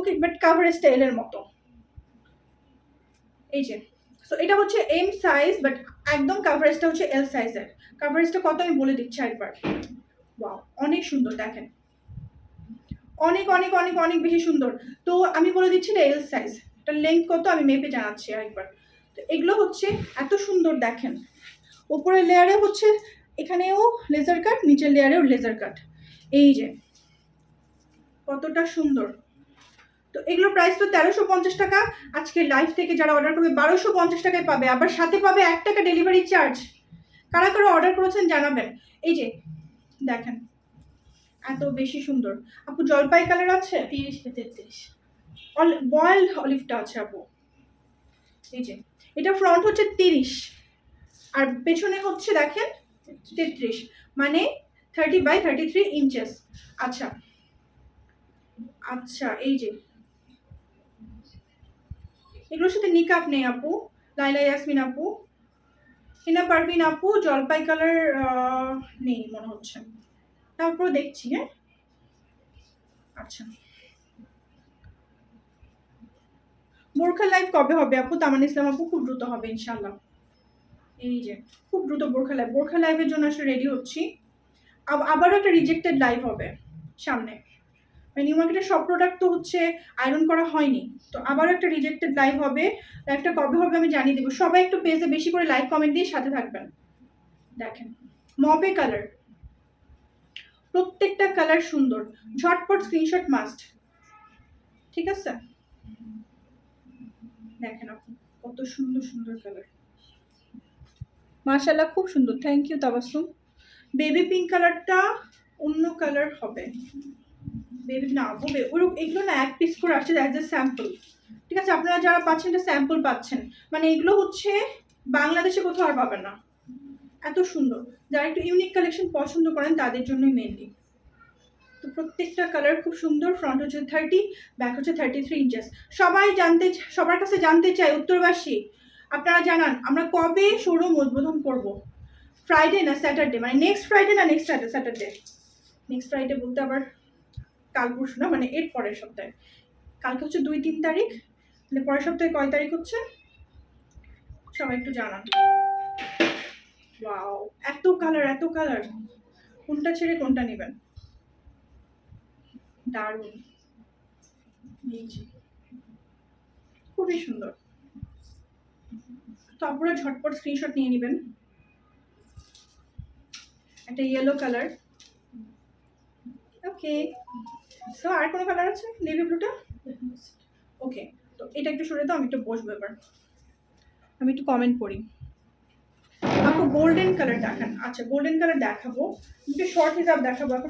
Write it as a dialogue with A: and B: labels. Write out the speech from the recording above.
A: Okay but কাভারেজটা এল এর মতো এই যে সো এটা হচ্ছে এম সাইজ বাট একদম কাভারেজটা হচ্ছে এল সাইজের কাভারেজটা কত আমি বলে দিচ্ছি একবার ওয়াও অনেক সুন্দর, দেখেন। অনেক অনেক অনেক অনেক বেশি সুন্দর। তো আমি বলে দিচ্ছি না এল সাইজ এটার লেন্থ কত আমি মেপে জানাচ্ছি আরেকবার। তো এগুলো হচ্ছে এত সুন্দর, দেখেন। ওপরের লেয়ারে হচ্ছে এখানেও লেজার কাট নিচের লেয়ারেও লেজার কাট এই যে, কতটা সুন্দর। তো এগুলো প্রাইস তো তেরোশো পঞ্চাশ টাকা। আজকে লাইভ থেকে যারা অর্ডার করবে বারোশো পঞ্চাশ টাকায় পাবে। আবার সাথে পাবে এক টাকা ডেলিভারি চার্জ কারা কারা অর্ডার করেছেন জানাবেন। এই যে দেখেন এত বেশি সুন্দর। আপু জলপাই কালার আছে?
B: তিরিশ তেত্রিশ।
A: বয়েল অলিভটা আছে আপু। এই যে এটা ফ্রন্ট হচ্ছে তিরিশ। আর পেছনে হচ্ছে দেখেন তেত্রিশ। মানে thirty by thirty three inches আচ্ছা। আচ্ছা এই যে এগুলোর সাথে নিকাপ নেই আপু, লাইলা ইয়াসমিন আপু, হিনা পারভিন আপু, জলপাই কালার নেই মনে হচ্ছে। তারপর দেখছি হ্যাঁ? আচ্ছা। বোরখা লাইভ কবে হবে আপু? তামান ইসলাম আপু খুব দ্রুত হবে ইনশাল্লাহ এই যে, খুব দ্রুত বোরখা লাইভ। বোরখা লাইভের জন্য আসলে রেডি হচ্ছি। আব- আবারও একটা রিজেক্টেড লাইভ হবে, সামনে। মানে নিউ মার্কেটের সব প্রোডাক্ট তো হচ্ছে আয়রন করা হয়নি। তো আবারও একটা রিজেক্টেড লাইভ হবে। লাইভটা কবে হবে আমি জানিয়ে দেবো। সবাই একটু পেজে বেশি করে লাইক কমেন্ট দিয়ে সাথে থাকবেন। দেখেন মপে কালার প্রত্যেকটা কালার সুন্দর। ঝটপট স্ক্রিনশট মাস্ট ঠিক আছে? দেখেন আপনি, কত সুন্দর সুন্দর কালার মাশাল্লাহ খুব সুন্দর। Thank you Tabassum baby pink কালারটা অন্য কালার হবে। বেবি না হবে ওরকম এগুলো না এক পিস করে আসছে অ্যাজ এ স্যাম্পল ঠিক আছে? আপনারা যারা পাচ্ছেন এটা স্যাম্পল পাচ্ছেন। মানে এগুলো হচ্ছে বাংলাদেশে কোথাও আর পাবেন না। এত সুন্দর। যারা একটু ইউনিক কালেকশন পছন্দ করেন, তাদের জন্যই মেনলি তো প্রত্যেকটা কালার খুব সুন্দর। ফ্রন্ট হচ্ছে থার্টি ব্যাক হচ্ছে থার্টি থ্রি ইঞ্চেস সবাই জানতে সবার কাছে জানতে চাই উত্তরবাসী, আপনারা জানান, আমরা কবে শোরুম উদ্বোধন করব? ফ্রাইডে না স্যাটারডে মানে নেক্সট ফ্রাইডে না নেক্সট স্যাটারডে নেক্সট ফ্রাইডে বলতে আবার কাল পরশু না মানে এর পরের সপ্তাহে। কালকে হচ্ছে দুই তিন তারিখ মানে পরের সপ্তাহে কয় তারিখ হচ্ছে? সবাই একটু জানান। ওয়াও, এত কালার এত কালার। কোনটা ছেড়ে কোনটা নেবেন? দারুণ। খুবই সুন্দর। তো আপনারা ঝটপট স্ক্রিনশট নিয়ে নেবেন। একটা ইয়েলো কালার ওকে সো আর কোনো কালার আছে? নেভি ব্লুটা ওকে তো এটা একটু সরে দাও, আমি একটু বসবো এবার। আমি একটু কমেন্ট করি আপু গোল্ডেন কালার দেখান। আচ্ছা গোল্ডেন কালার দেখাবো। একটু শর্ট হিসাব দেখাবো। এখন